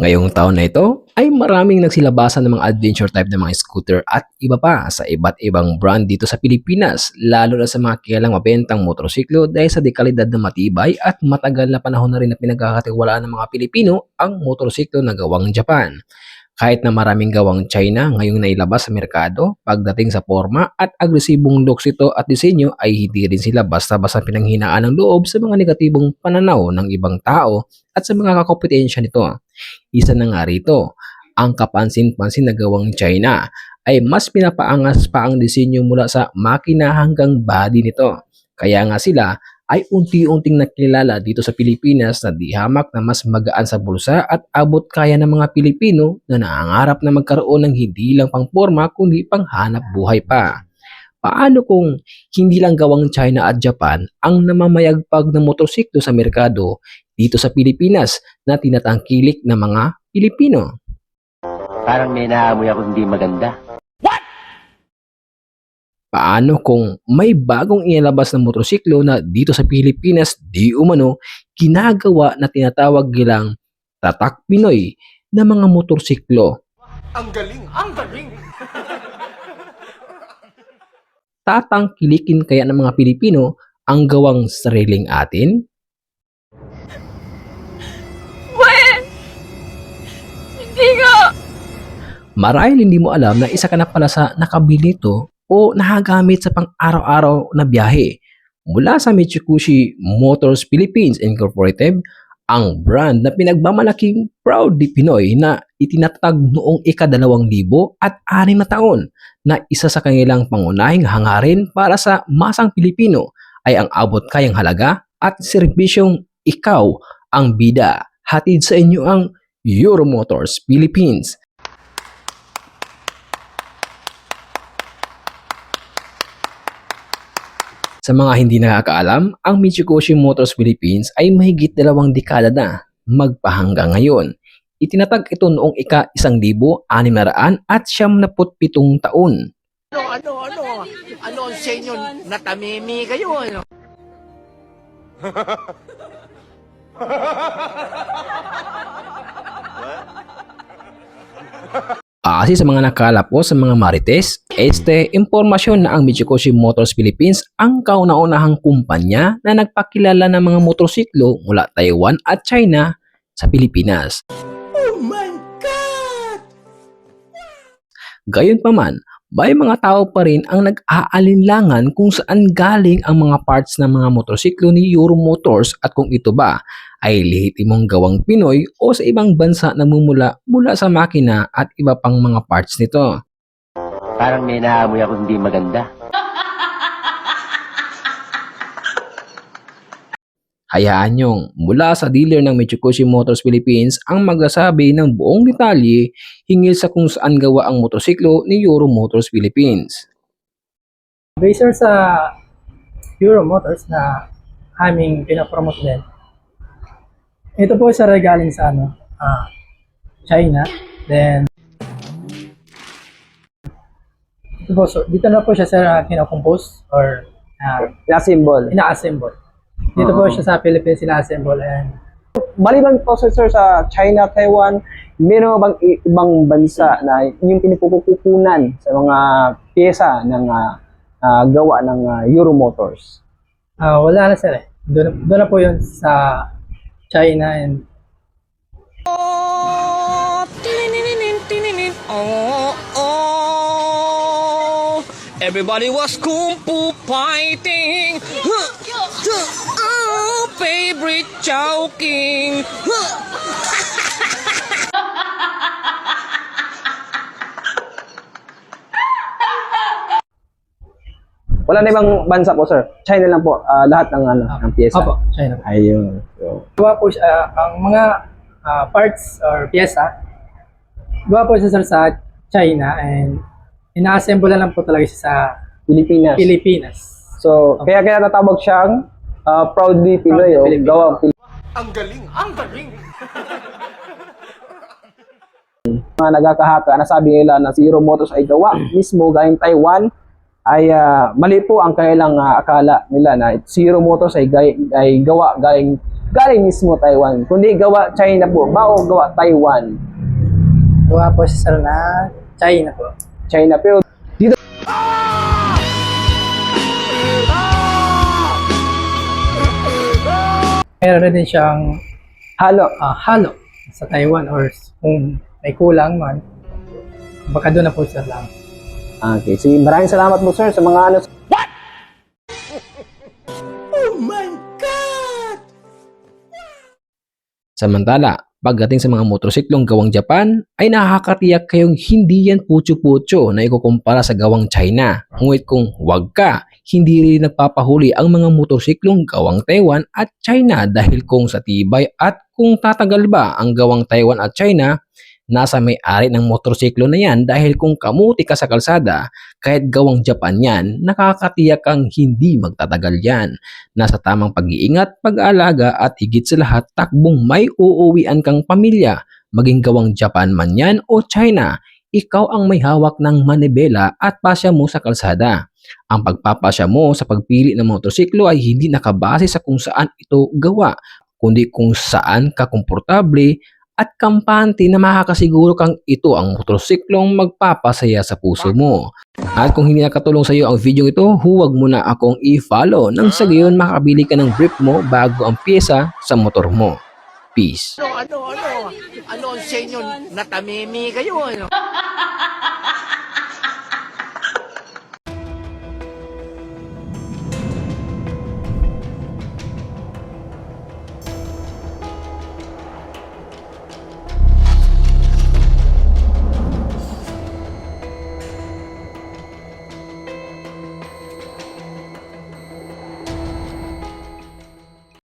Ngayong taon na ito ay maraming nagsilabasan ng mga adventure type ng mga scooter at iba pa sa iba't ibang brand dito sa Pilipinas lalo na sa mga kilalang mabentang motorsiklo dahil sa dekalidad na matibay at matagal na panahon na rin na pinagkakatiwalaan ng mga Pilipino ang motorsiklo na gawang Japan. Kahit na maraming gawang China ngayong nailabas sa merkado, pagdating sa forma at agresibong looks ito at disenyo ay hindi rin sila basta-basta pinanghinaan ng loob sa mga negatibong pananaw ng ibang tao at sa mga kakompetensya nito. Isa na nga rito, ang kapansin-pansin na gawang China ay mas pinapaangas pa ang disenyo mula sa makina hanggang body nito. Kaya nga sila ay unti-unting nakilala dito sa Pilipinas na di hamak na mas magaan sa bulsa at abot kaya ng mga Pilipino na naangarap na magkaroon ng hindi lang pangporma kundi panghanap buhay pa. Paano kung hindi lang gawang China at Japan ang namamayagpag ng motorsiklo sa merkado dito sa Pilipinas na tinatangkilik ng mga Pilipino? Parang may naamoy ako hindi maganda. Paano kung may bagong inilabas na motorsiklo na dito sa Pilipinas di umano ginagawa na tinatawag nilang tatak Pinoy na mga motorsiklo? Ang galing! Ang galing! Tatangkilikin kaya ng mga Pilipino ang gawang sariling atin? Hindi nga! Marahil hindi mo alam na isa ka na pala sa nakabili nito o nakagamit sa pang-araw-araw na biyahe. Mula sa Mitsubishi Motors Philippines Incorporated, ang brand na pinagmamalaking proudly Pinoy na itinatag noong ika-dalawang libo at anim na taon na isa sa kanilang pangunahing hangarin para sa masang Pilipino ay ang abot kayang halaga at serbisyong ikaw ang bida. Hatid sa inyo ang Euro Motors Philippines. Sa mga hindi nakakaalam, ang Mitsubishi Motors Philippines ay mahigit dalawang dekada na magpahanggang ngayon. Itinatag ito noong ika isang libo anim na raan at siyam na pitong taon. Ano, ano, ano? Ano ang sa inyo? Natamimi kayo, ano? Kasi sa mga nakala po sa mga marites, este impormasyon na ang Mitsubishi Motors Philippines ang kauna-unahang kumpanya na nagpakilala ng mga motorsiklo mula Taiwan at China sa Pilipinas. Oh my God! Gayunpaman, may mga tao pa rin ang nag-aalinlangan kung saan galing ang mga parts ng mga motorsiklo ni Euro Motors at kung ito ba ay lehitimong gawang Pinoy o sa ibang bansa na mumula mula sa makina at iba pang mga parts nito. Parang may naamoy ako hindi maganda. Hayaan niyong mula sa dealer ng Mitsubishi Motors Philippines ang magsasabi ng buong detalye hinggil sa kung saan gawa ang motorsiklo ni Euro Motors Philippines. Baser sa Euro Motors na aming pinapromote din. Ito po sa regaling sa ano, ah, China. Then, ito po, so, dito na po siya sa uh, kinocompose or uh, na-symbol. ina-assemble. Dito po siya sa Philippines ina-assemble and Maliban po sir, sir sa China, Taiwan, meron bang ibang bansa na yung pinagkukukunan sa mga pyesa ng ah, ah, gawa ng ah, Euro Motors? ah, wala na sir eh. Doon, doon na po yun sa China and Oh, tininin, tininin, oh, oh. Everybody was kung fu fighting. Huh, huh, favorite Chowking. Huh. Wala na ibang bansa po sir. China lang po ah, lahat ng ano ng pyesa. Opo, China. Ayun. So, Gawa po siya, ah, ang mga ah, parts or pyesa, gawa po siya sir sa China and ina-assemble na lang po talaga siya sa Pilipinas. Pilipinas. So, kaya kaya natawag siyang ah, proudly Pinoy o Proudly Filipino. gawang Pilipinas. Ang galing! Ang galing! mga nagkakahaka na sabi nila na si Euro Motors ay gawa mismo galing Taiwan ay ah, mali po ang kailang ah, akala nila na si Euro Motors ay, gay- ay gawa galing galing mismo Taiwan. Kundi gawa China po ba o gawa Taiwan? Gawa po siya sir na China po. China. Pero dito Meron din siyang halo. ah, halo sa Taiwan or kung may kulang man, baka doon na po sir lang. Okay, sige. Maraming salamat po sir sa mga ano. Samantala, pagdating sa mga motorsiklong gawang Japan, ay nakakatiyak kayong hindi yan putyo-putyo na ikukumpara sa gawang China. Ngunit kung wag ka, hindi rin nagpapahuli ang mga motorsiklong gawang Taiwan at China dahil kung sa tibay at kung tatagal ba ang gawang Taiwan at China, nasa may-ari ng motorsiklo na yan dahil kung kamuti ka sa kalsada, kahit gawang Japan yan, nakakatiyak kang hindi magtatagal yan nasa tamang pag-iingat, pag-aalaga at higit sa lahat takbong may uuwian kang pamilya, maging gawang Japan man yan o China, ikaw ang may hawak ng manibela at pasya mo sa kalsada. Ang pagpapasya mo sa pagpili ng motorsiklo ay hindi nakabase sa kung saan ito gawa, kundi kung saan ka komportable at kampante na makakasiguro kang ito ang motorsiklong magpapasaya sa puso mo. At kung hindi nakatulong sa iyo ang video ito, huwag mo na akong i-follow nang sa gayon makabili ka ng grip mo bago ang pyesa sa motor mo. Peace. Ano, ano, ano? Ano ang sa inyo? Natamimi kayo, ano?